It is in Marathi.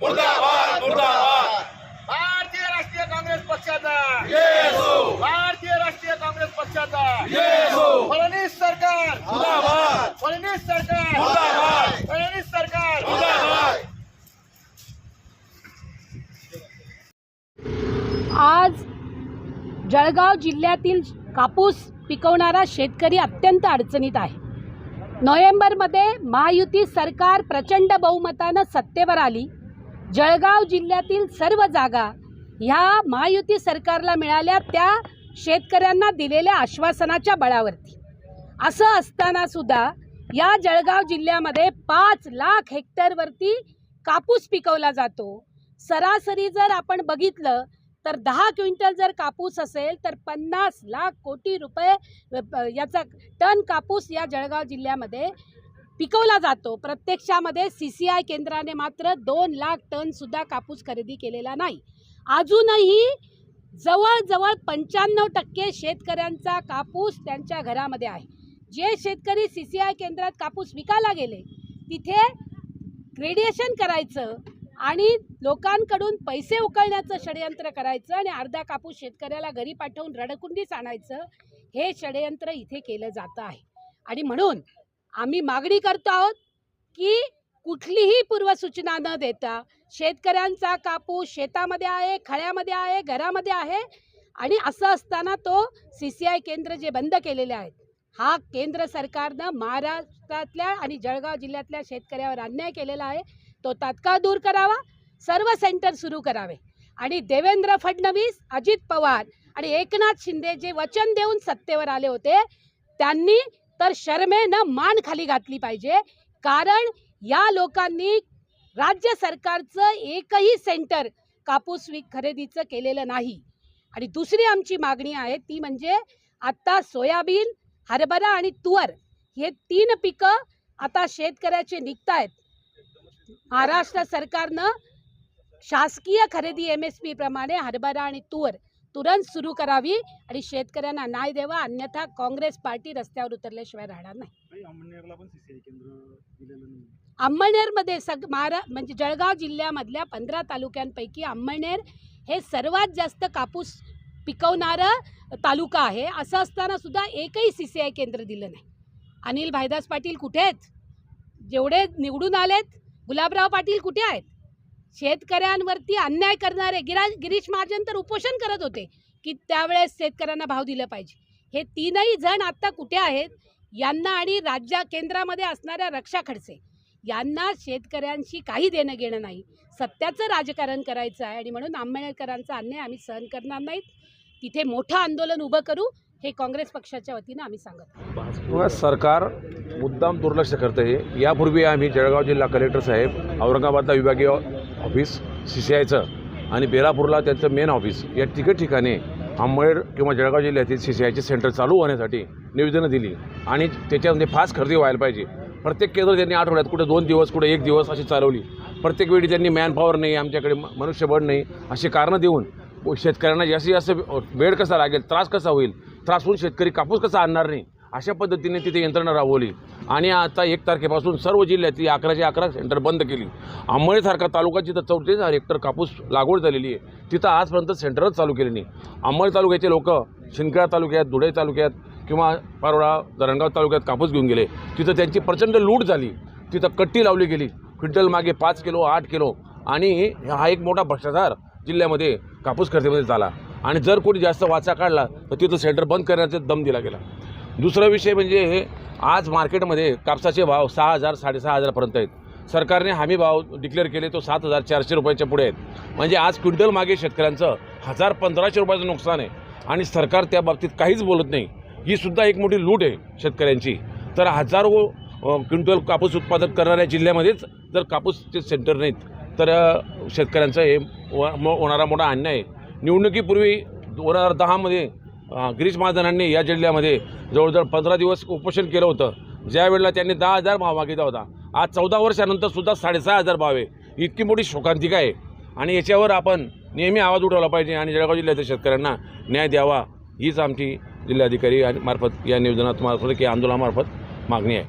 मुर्दाबाद मुर्दाबाद. भारतीय राष्ट्रीय काँग्रेस पक्षाचा. भारतीय राष्ट्रीय काँग्रेस पक्षाचा. फडणवीस सरकार. मुर्दाबाद. फडणवीस सरकार. मुर्दाबाद. फडणवीस सरकार. मुर्दाबाद. आज जळगाव जिल्ह्यातील कापूस पिकवणारा शेतकरी अत्यंत अडचणीत आहे. नोव्हेंबरमध्ये महायुती सरकार प्रचंड बहुमतानं सत्तेवर आली. जळगाव जिल्ह्यातील सर्व जागा ह्या महायुती सरकारला मिळाल्या त्या शेतकऱ्यांना दिलेल्या आश्वासनाच्या बळावरती. असं असताना सुद्धा या जळगाव जिल्ह्यामध्ये पाच लाख हेक्टरवरती कापूस पिकवला जातो. सरासरी जर आपण बघितलं तर दहा क्विंटल जर कापूस असेल तर पन्नास लाख कोटी रुपये याचा टन कापूस या जळगाव जिल्ह्यामध्ये पिकवला जातो. प्रत्यक्षामध्ये सी सी आय केंद्राने मात्र दोन लाख टनसुद्धा कापूस खरेदी केलेला नाही. अजूनही जवळजवळ पंच्याण्णव टक्के शेतकऱ्यांचा कापूस त्यांच्या घरामध्ये आहे. जे शेतकरी सी सी आय केंद्रात कापूस विकायला गेले तिथे ग्रेडिएशन करायचं आणि लोकांकडून पैसे उकळण्याचं षडयंत्र करायचं आणि अर्धा कापूस शेतकऱ्याला घरी पाठवून रडकुंडीच आणायचं हे षडयंत्र इथे केलं जातं आहे. आणि म्हणून आम्ही मागणी करतो आहोत की कुठलीही पूर्वसूचना न देता शेतकऱ्यांचा कापूस शेतामध्ये आहे खळ्यामध्ये आहे घरामध्ये आहे आणि असं असताना तो सी सी आय केंद्र जे बंद केलेले आहेत हा केंद्र सरकारनं महाराष्ट्रातल्या आणि जळगाव जिल्ह्यातल्या शेतकऱ्यावर अन्याय केलेला आहे तो तात्काळ दूर करावा सर्व सेंटर सुरू करावे. आणि देवेंद्र फडणवीस अजित पवार आणि एकनाथ शिंदे जे वचन देऊन सत्तेवर आले होते त्यांनी तर शर्मेनं मान खाली घातली पाहिजे. कारण या लोकांनी राज्य सरकारचं एकही सेंटर कापूस विक खरेदीचं केलेलं नाही. आणि दुसरी आमची मागणी आहे ती म्हणजे आत्ता सोयाबीन हरभरा आणि तुवर हे तीन पिकं आता शेतकऱ्याचे निघत आहेत महाराष्ट्र सरकारनं शासकीय खरेदी एम एस पी प्रमाणे हरभरा आणि तूर तुरंत सुरू करावी आणि शेतकऱ्यांना न्याय द्यावा अन्यथा काँग्रेस पार्टी रस्त्यावर उतरल्याशिवाय राहणार नाही. अंमळनेरमध्ये सग महारा म्हणजे जळगाव जिल्ह्यामधल्या पंधरा तालुक्यांपैकी अंमळनेर हे सर्वात जास्त कापूस पिकवणारं तालुका आहे. असं असताना सुद्धा एकही सी सी आय केंद्र दिलं नाही. अनिल भाईदास पाटील कुठे आहेत? जेवढे निवडून आलेत गुलाबराव पाटील कुठे आहेत? शेतकऱ्यांवरती अन्याय करणारे गिरा गिरीश महाजन तर उपोषण करत होते की त्यावेळेस शेतकऱ्यांना भाव दिलं पाहिजे. हे तीनही जण आत्ता कुठे आहेत? यांना आणि राज्या केंद्रामध्ये असणाऱ्या रक्षा खडसे यांना शेतकऱ्यांशी काही देणं घेणं नाही. सत्याचं राजकारण करायचं आहे आणि म्हणून आंबेडकरांचा अन्याय आम्ही सहन करणार नाहीत. तिथे मोठं आंदोलन उभं करू हे काँग्रेस पक्षाच्या वतीनं आम्ही सांगत सरकार मुद्दाम दुर्लक्ष करतं आहे यापूर्वी आम्ही जळगाव जिल्हा कलेक्टर साहेब औरंगाबादला विभागीय ऑफिस सी सी आयचं आणि बेलापूरला त्यांचं मेन ऑफिस या तिघ ठिकाणी आंबेड किंवा जळगाव जिल्ह्यातील सी सी आयचे सेंटर चालू होण्यासाठी निवेदनं दिली. आणि त्याच्यामध्ये फास्ट खरेदी व्हायला पाहिजे. प्रत्येक केंद्र त्यांनी आठवड्यात कुठे दोन दिवस कुठे एक दिवस अशी चालवली. प्रत्येक वेळी त्यांनी मॅनपॉवर नाही आमच्याकडे मनुष्यबळ नाही अशी कारणं देऊन शेतकऱ्यांना जास्तीत जास्त वेळ कसा लागेल त्रास कसा होईल त्रास होऊन शेतकरी कापूस कसा आणणार नाही अशा पद्धतीने तिथे यंत्रणा राबवली. आणि आता एक तारखेपासून सर्व जिल्ह्यातली अकराशे अकरा सेंटर बंद केली. अंमळीसारखा तालुका जिथं चौतीस हजार हेक्टर कापूस लागवड झालेली आहे तिथं आजपर्यंत सेंटरच चालू केली नाही. अंमळ तालुक्याचे लोक शिंदखेडा तालुक्यात धुळे तालुक्यात किंवा पारोळा धरणगाव तालुक्यात कापूस घेऊन गेले. तिथं त्यांची प्रचंड लूट झाली. तिथं कट्टी लावली गेली. क्विंटल मागे पाच किलो आठ किलो. आणि हा एक मोठा भ्रष्टाचार जिल्ह्यामध्ये कापूस खरेदीमध्ये झाला. आणि जर कोणी जास्त वाचा काढला तर तिथं सेंटर बंद करण्याचा दम दिला गेला. दुसरा विषय म्हणजे हे आज मार्केटमध्ये कापसाचे भाव सहा हजार साडेसहा हजारपर्यंत आहेत. सरकारने हमी भाव डिक्लेअर केले तो सात हजार चारशे रुपयाच्या पुढे आहेत. म्हणजे आज क्विंटल मागे शेतकऱ्यांचं हजार पंधराशे रुपयाचं नुकसान आहे. आणि सरकार त्या बाबतीत काहीच बोलत नाही. ही सुद्धा एक मोठी लूट आहे शेतकऱ्यांची. तर हजारो क्विंटल कापूस उत्पादन करणाऱ्या जिल्ह्यामध्येच जर कापूसचे सेंटर नाहीत तर शेतकऱ्यांचं हे मो- होणारा मोठा अन्याय आहे. निवडणुकीपूर्वी दोन हजार दहामध्ये गिरीश महाजनांनी या जिल्ह्यामध्ये जवळजवळ पंधरा दिवस उपोषण केलं होतं. ज्यावेळेला त्यांनी दहा हजार भाव मागितला होता. आज चौदा वर्षानंतर सुद्धा साडेसहा हजार भाव आहे. इतकी मोठी शोकांतिका आहे. आणि याच्यावर आपण नेहमी आवाज उठवला पाहिजे आणि जळगाव जिल्ह्यातील शेतकऱ्यांना न्याय द्यावा. हीच आमची जिल्हाधिकारी आणि मार्फत या निवेदनात मार्फत किंवा आंदोलनामार्फत मागणी आहे.